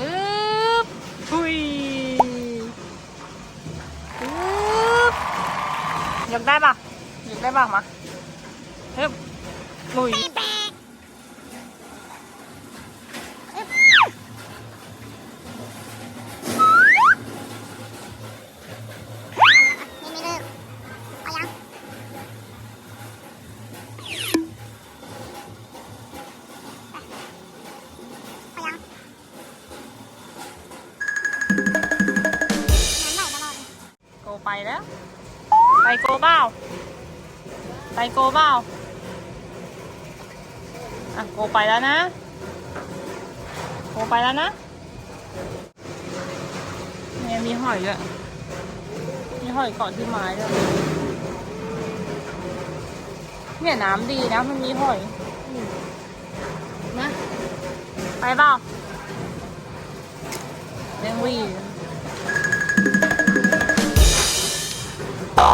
อึ๊บหุยอึ๊บยกได้ปะยกได้ปะมาฮึบหุย ไปโกเบ้า ไปโกเบ้า อะโกไปแล้วนะ โกไปแล้วนะเนี่ยมีหอยด้วย มีหอยเกาะที่ไม้ด้วย เนี่ยน้ำดีนะมันมีหอยนะไปเปล่าเลี้ยงวี ร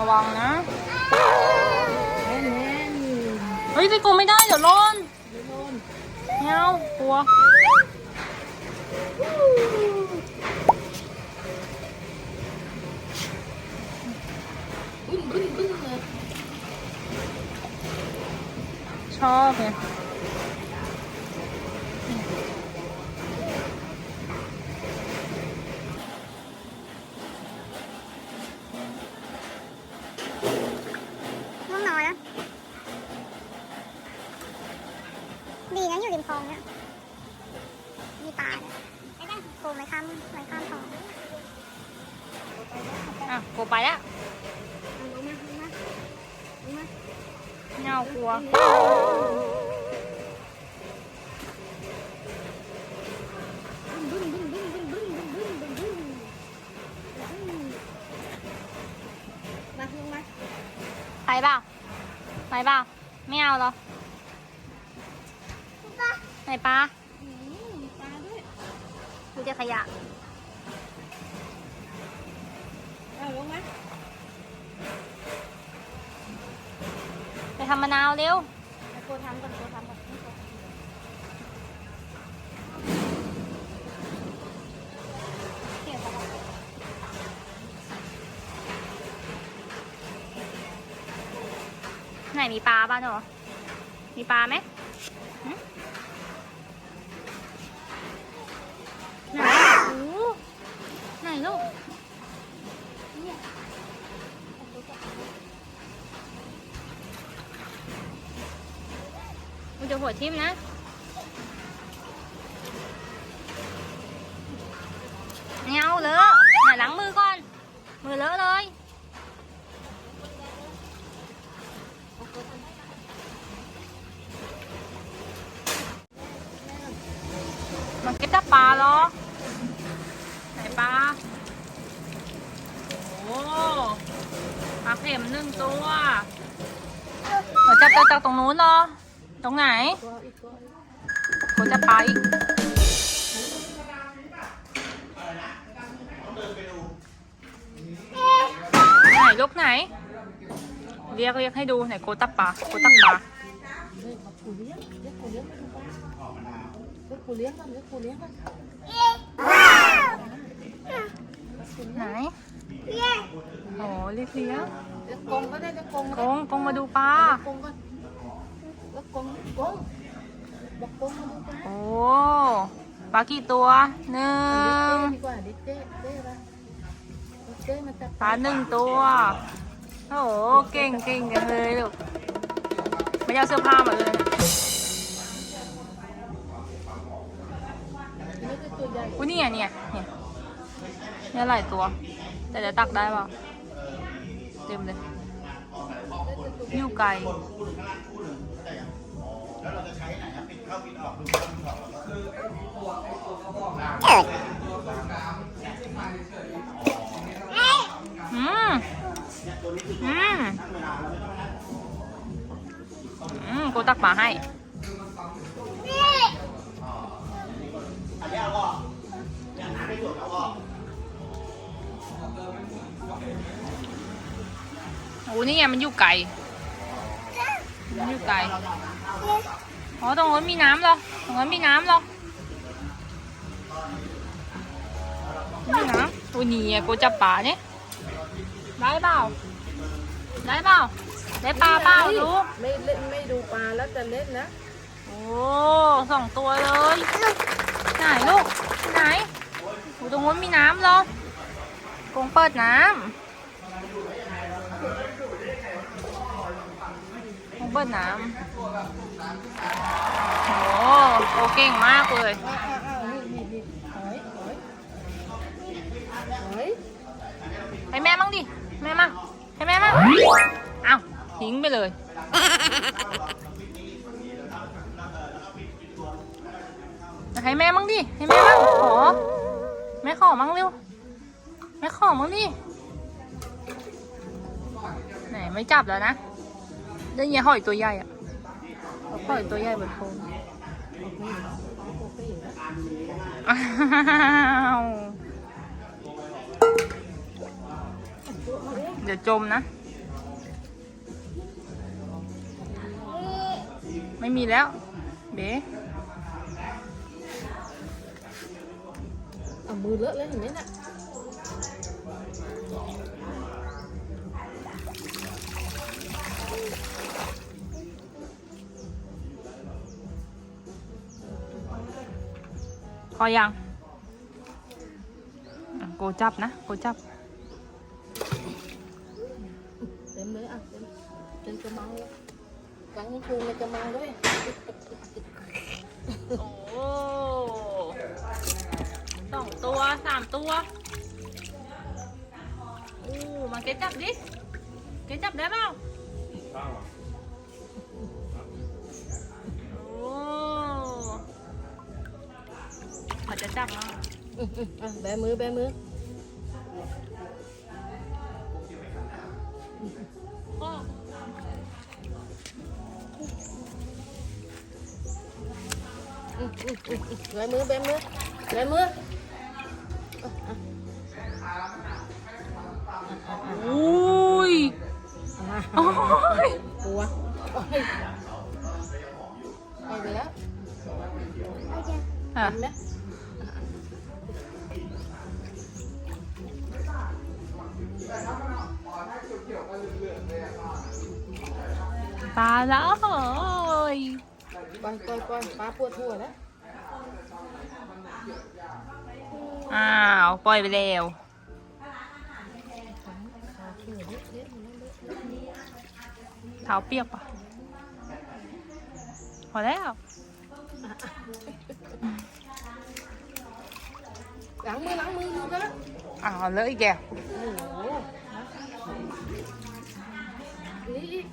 ะวังนะแน่นเฮ้ยไปกูไม่ได้เดี๋ยวล่นเดี๋ยนเงากลัวบึ้มบึ้นบึ้นเลย ชอบไงง่วงนอนนะดีนะอยู่ริมคลองเนี่ยมีปลาเนี่ยไม่ได้โกงไม่ข้ามไม่ข้ามคลองอะกูไปแล้ว เากลัวไปเปล่าไปเปล่าไม่เอาหรอปลาไหนปลาอืมปลาด้วยดูจะขยะ เอาลงไหม ทำมะนาวเร็วเอาโกทำก่อนโกทำก่อนให้โกทำก่อนเกี่ยวไรไหนมีปลาบ้างเหรอ มีปลาไหมหึไหนโอ้โหไหนลูกมัน จะหัวทิ่มนะเอาเลอะไหนล้างมือก่อน มือเลอะเลยมันก็จะปลาเหรอไหนปลา โอ้ปลาเข็มหนึ่งตัวเราจับจากตรงนู้นเหรอ ตรงไหนโคจะไปไหนลูกไหน เรียกเรียกให้ดูไหนโคตับปลาโคตับปลาไหนโอ้เรียกเลี้ยงกงก็ได้กงกงกงมาดูปลากงก่ กกงกงบอกกงมาดูกันโอ้ปลากี่ตัวหนึ่งดีกว่าดิเต้เต้ละเต้มันจะปลาหนึ่งตัวโอ้โหเก่งเก่งกันเลยลูกไม่เอาเสื้อผ้ามาเลยนี่คือตัวใหญ่อุ้ยเนี่ยเนี่ยเนี่ยเนี่ยหลายตัว แต่จะตักได้เปล่าเต็มเลย อยู่ไกล แล้วเราจะใช้ไหนนะปิดเข้าปิดออกดูเข้าดูออกคือไอ้ตัวไอ้ตัวกระบอกน้ำตัวกระบอกน้ำที่มาเฉยๆอืมอืมอืมกูตักปลาให้อันนี้เอาออกอย่างน้ำไม่ถูกเอาออกโอ้นี่ไงมันอยู่ไกลมันอยู่ไกล อ๋อตรงนู้นมีน้ำเหรอตรงนู้นมีน้ำเหรอมีน้ำตัวนี้ไงกูจับปลาเนี่ยได้เปล่าได้เปล่าได้ปลาเปล่าลูกไม่เล่นไม่ดูปลาแล้วจะเล่นนะโอ้สองตัวเลยไหนลูกไหนโอ้ตรงนู้นมีน้ำเหรอกงเปิดน้ำกง เปิดน้ำโอ้โอเก่งมากเลยอ้าวอ้าวอ้าวนี่นี่นี่หอยหอยหอยให้แม่มั่งดิ แม่มั่งให้แม่มั่งเอ้าทิ้งไปเลย ให้แม่มั่งดิ ให้แม่มั่งขอแม่ขอมั่งเร็ว แม่ขอมั่งดิ ไหนไม่จับแล้วนะ ได้ยินหอยตัวใหญ่อะหอยตัวใหญ่บนโพงอ้าวเดี๋ยวจมนะ ไม่มีแล้ว เบ๊เอามือเลอะเลยเห็นไหมน่ะ อยังอะโกจับนะโกจับเต็มเลยอะเต็มเต็มกระมังเลยกลางคืนในกระมังด้วยโอ้สองตัวสามตัวโอ้มาเกจับดิเกจับได้เปล่า เขาจะจับมั้งอื้ออื้ออะแบมือแบมือพ่ออื้ออื้ออื้ออื้อแบมือแบมือแบมืออุ้ยอะโอ้ยกลัวโอ้ยไปไปแล้วอะ เห็นไหม ตายแล้วเฮ้ยปล่อยปล่อยปล่อยปลาปวดหัวแล้วอ้าว ปล่อยไปแล้วขาเขียวเล็กเล็กเล็กเล็กเท้าเปียกปะพอแล้วล้างมือล้างมือดูนะอ้าวเลอะอีกแกว โอ้โหนี่อีก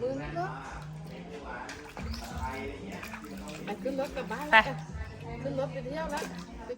มือนี่ก็ไปขึ้นรถกลับบ้านแล้วกันขึ้นรถไปเที่ยวแล้ว